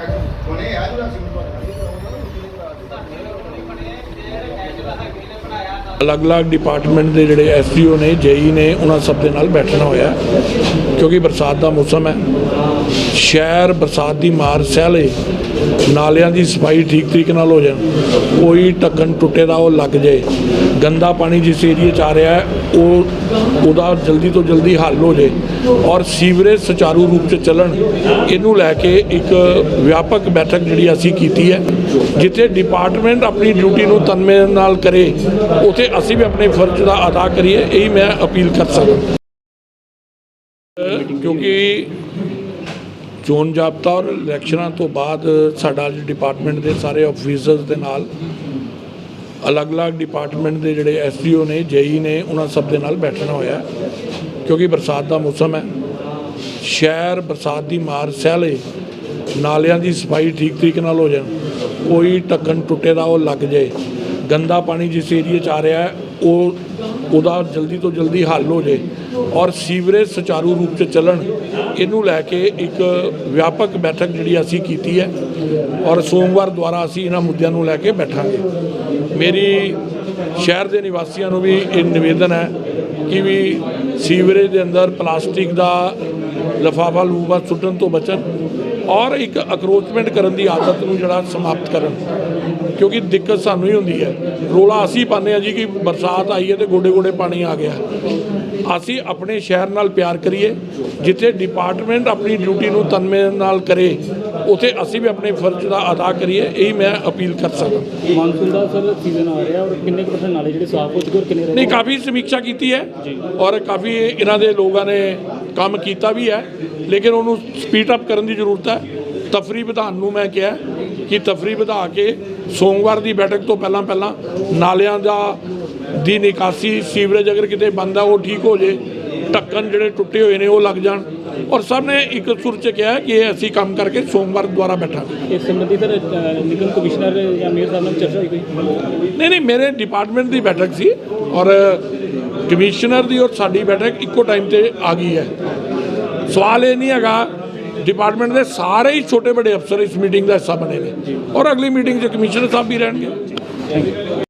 ਬਣੇ ਆ ਜਿਹੜਾ ਸਿਮਟ ਅਲੱਗ-ਅਲੱਗ ਡਿਪਾਰਟਮੈਂਟ ਦੇ ਜਿਹੜੇ ਐਸਡੀਓ ਨੇ ਜੇਈ ਨੇ, ਉਹਨਾਂ ਸਭ ਦੇ ਨਾਲ ਬੈਠਣਾ ਹੋਇਆ, ਕਿਉਂਕਿ ਬਰਸਾਤ ਦਾ ਮੌਸਮ ਹੈ। ਸ਼ਹਿਰ ਬਰਸਾਤ ਦੀ ਮਾਰ ਸਹਿ ਲਏ ਨਾਲਿਆਂ ਦੀ ਸਫ਼ਾਈ ਠੀਕ ਤਰੀਕੇ ਨਾਲ ਹੋ ਜਾਣ, ਕੋਈ ਢੱਕਣ ਟੁੱਟੇ ਦਾ ਉਹ ਲੱਗ ਜਾਏ, ਗੰਦਾ ਪਾਣੀ ਜਿਸ ਏਰੀਏ 'ਚ ਆ ਰਿਹਾ ਹੈ, ਉਹ, ਉਹਦਾ ਜਲਦੀ ਤੋਂ ਜਲਦੀ ਹੱਲ ਹੋ ਜਾਏ ਔਰ ਸੀਵਰੇਜ ਸੁਚਾਰੂ ਰੂਪ 'ਚ ਚੱਲਣ, ਇਹਨੂੰ ਲੈ ਕੇ ਇੱਕ ਵਿਆਪਕ ਬੈਠਕ ਜਿਹੜੀ ਅਸੀਂ ਕੀਤੀ ਹੈ, ਜਿੱਥੇ ਡਿਪਾਰਟਮੈਂਟ ਆਪਣੀ ਡਿਊਟੀ ਨੂੰ ਤਨਮੇ ਨਾਲ ਕਰੇ, ਉਥੇ ਅਸੀਂ ਵੀ ਆਪਣੇ ਫਰਜ਼ ਦਾ ਅਦਾ ਕਰੀਏ, ਇਹੀ ਮੈਂ ਅਪੀਲ ਕਰ ਸਕਦਾ। ਕਿਉਂਕਿ ਚੋਣ ਜਾਬਤਾ ਔਰ ਇਲੈਕਸ਼ਨਾਂ ਤੋਂ ਬਾਅਦ ਸਾਡਾ ਅੱਜ ਡਿਪਾਰਟਮੈਂਟ ਦੇ ਸਾਰੇ ਆਫੀਸਰਸ ਦੇ ਨਾਲ ਅਲੱਗ-ਅਲੱਗ ਡਿਪਾਰਟਮੈਂਟ ਦੇ ਜਿਹੜੇ ਐਸਡੀਓ ਨੇ ਜੇਈ ਨੇ, ਉਹਨਾਂ ਸਭ ਦੇ ਨਾਲ ਬੈਠਣਾ ਹੋਇਆ ਕਿਉਂਕਿ ਬਰਸਾਤ ਦਾ ਮੌਸਮ ਹੈ। ਸ਼ਹਿਰ ਬਰਸਾਤ ਦੀ ਮਾਰ ਸਹਿ ਲਏ ਨਾਲਿਆਂ ਦੀ ਸਫ਼ਾਈ ਠੀਕ ਤਰੀਕੇ ਨਾਲ ਹੋ ਜਾਣ, ਕੋਈ ਢੱਕਣ ਟੁੱਟੇ ਦਾ ਉਹ ਲੱਗ ਜਾਏ। ਗੰਦਾ ਪਾਣੀ ਜਿਸ ਏਰੀਏ 'ਚ ਆ ਰਿਹਾ ਹੈ, ਉਹ ਉਹਦਾ ਜਲਦੀ ਤੋਂ ਜਲਦੀ ਹੱਲ ਹੋ ਜਾਏ ਔਰ ਸੀਵਰੇਜ ਸੁਚਾਰੂ ਰੂਪ 'ਚ ਚੱਲਣ, ਇਹਨੂੰ ਲੈ ਕੇ ਇੱਕ ਵਿਆਪਕ ਬੈਠਕ ਜਿਹੜੀ ਅਸੀਂ ਕੀਤੀ ਹੈ ਔਰ ਸੋਮਵਾਰ ਦੁਆਰਾ ਅਸੀਂ ਇਹਨਾਂ ਮੁੱਦਿਆਂ ਨੂੰ ਲੈ ਕੇ ਬੈਠਾਂਗੇ। ਮੇਰੀ ਸ਼ਹਿਰ ਦੇ ਨਿਵਾਸੀਆਂ ਨੂੰ ਵੀ ਇਹ ਨਿਵੇਦਨ ਹੈ ਕਿ ਵੀ ਸੀਵਰੇਜ ਦੇ ਅੰਦਰ ਪਲਾਸਟਿਕ ਦਾ ਲਫਾਫਾ ਲੂਫਾ ਸੁੱਟਣ ਤੋਂ ਬਚਣ ਔਰ ਇੱਕ ਅਕਰੋਚਮੈਂਟ ਕਰਨ ਦੀ ਆਦਤ ਨੂੰ ਜਿਹੜਾ ਸਮਾਪਤ ਕਰਨ। ਕਿਉਂਕਿ ਦਿੱਕਤ ਸਾਨੂੰ ਹੀ ਹੁੰਦੀ ਹੈ। ਰੋਲਾ ਅਸੀਂ ਪਾਉਂਦੇ ਆ ਜੀ ਕਿ ਬਰਸਾਤ ਆਈ ਹੈ ਤੇ ਗੋਡੇ ਗੋਡੇ ਪਾਣੀ ਆ ਗਿਆ। ਅਸੀਂ ਆਪਣੇ ਸ਼ਹਿਰ ਨਾਲ ਪਿਆਰ ਕਰੀਏ, ਜਿੱਥੇ ਡਿਪਾਰਟਮੈਂਟ ਆਪਣੀ ਡਿਊਟੀ ਨੂੰ ਤਨਮੇ ਨਾਲ ਕਰੇ। ਉਥੇ ਅਸੀਂ ਵੀ ਆਪਣੇ ਫਰਜ਼ ਦਾ ਅਦਾ ਕਰੀਏ ਇਹੀ ਮੈਂ ਅਪੀਲ ਕਰ ਸਕਦਾ। ਮਾਨਸੂਨ ਦਾ ਸਰ ਸੀਜ਼ਨ ਆ ਰਿਹਾ ਔਰ ਕਿੰਨੇ ਪਰਸੈਂਟ ਨਾਲੇ ਜਿਹੜੇ ਸਾਫ਼ ਹੋ ਚੁੱਕੇ ਔਰ ਕਿੰਨੇ ਨਹੀਂ ਕਾਫੀ ਸਮੀਖਿਆ ਕੀਤੀ ਹੈ ਔਰ ਕਾਫੀ ਇਹਨਾਂ ਦੇ ਲੋਕਾਂ ਨੇ ਕੰਮ ਕੀਤਾ ਵੀ ਹੈ ਲੇਕਿਨ ਉਹਨੂੰ ਸਪੀਡ ਅਪ ਕਰਨ ਦੀ ਜ਼ਰੂਰਤ ਹੈ। ਤਫਰੀ ਵਧਾਉਣ ਨੂੰ ਮੈਂ ਕਿਹਾ ਕਿ ਤਫਰੀ ਵਧਾ ਕੇ ਸੋਮਵਾਰ ਦੀ ਬੈਠਕ ਤੋਂ ਪਹਿਲਾਂ ਪਹਿਲਾਂ ਨਾਲਿਆਂ ਦਾ ਦੀ ਨਿਕਾਸੀ ਸੀਵਰੇਜ ਅਗਰ ਕਿਤੇ ਬੰਦ ਆ ਉਹ ਠੀਕ ਹੋ ਜੇ ਢੱਕਣ ਜਿਹੜੇ ਟੁੱਟੇ ਹੋਏ ਨੇ ਉਹ ਲੱਗ ਜਾਣ। ਔਰ ਸਭ ਨੇ ਇੱਕ ਸੁਰ ਚ ਕਿਹਾ ਕਿ ਇਹ ਅਸੀਂ ਕੰਮ ਕਰਕੇ ਸੋਮਵਾਰ ਦੁਆਰਾ ਬੈਠਾਂਗੇ। ਇਸ ਸੰਬੰਧੀ ਸਰ ਨਿਗਮ ਕਮਿਸ਼ਨਰ ਜਾਂ ਮੇਅਰ ਸਾਹਿਬ ਨਾਲ ਚਰਚਾ ਹੋਈ ਕੋਈ? ਨਹੀਂ ਨਹੀਂ ਮੇਰੇ ਡਿਪਾਰਟਮੈਂਟ ਦੀ ਬੈਠਕ ਸੀ ਔਰ ਕਮਿਸ਼ਨਰ ਦੀ ਔਰ ਸਾਡੀ ਬੈਠਕ ਇੱਕੋ ਟਾਈਮ ਤੇ ਆ ਗਈ ਹੈ। ਸਵਾਲ ਇਹ ਨਹੀਂ ਹੈਗਾ ਡਿਪਾਰਟਮੈਂਟ ਦੇ ਸਾਰੇ ਹੀ ਛੋਟੇ ਵੱਡੇ ਅਫਸਰ ਇਸ ਮੀਟਿੰਗ ਦਾ ਹਿੱਸਾ ਬਣੇ ਨੇ ਔਰ ਅਗਲੀ ਮੀਟਿੰਗ 'ਚ ਕਮਿਸ਼ਨਰ ਸਾਹਿਬ ਵੀ ਰਹਿਣਗੇ।